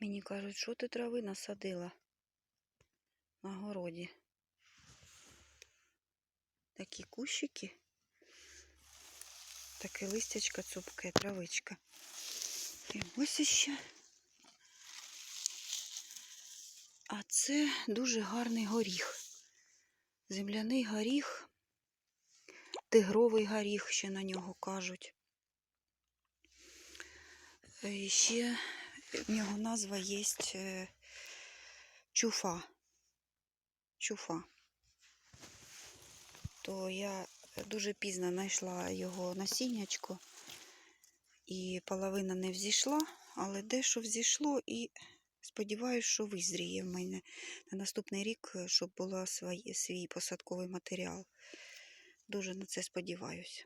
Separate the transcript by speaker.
Speaker 1: Мені кажуть, що ти трави насадила на городі. Такі кущики. Таке листячко цупке, травичка. І ось іще. А це дуже гарний горіх. Земляний горіх, тигровий горіх ще на нього кажуть. Е, І ще в нього назва є е, чуфа. Чуфа. То я дуже пізно знайшла його насіннячко, і половина не взійшла, але дещо взійшло, і сподіваюся, що визріє в мене на наступний рік, щоб свій, свій посадковий матеріал. Дуже на це сподіваюся.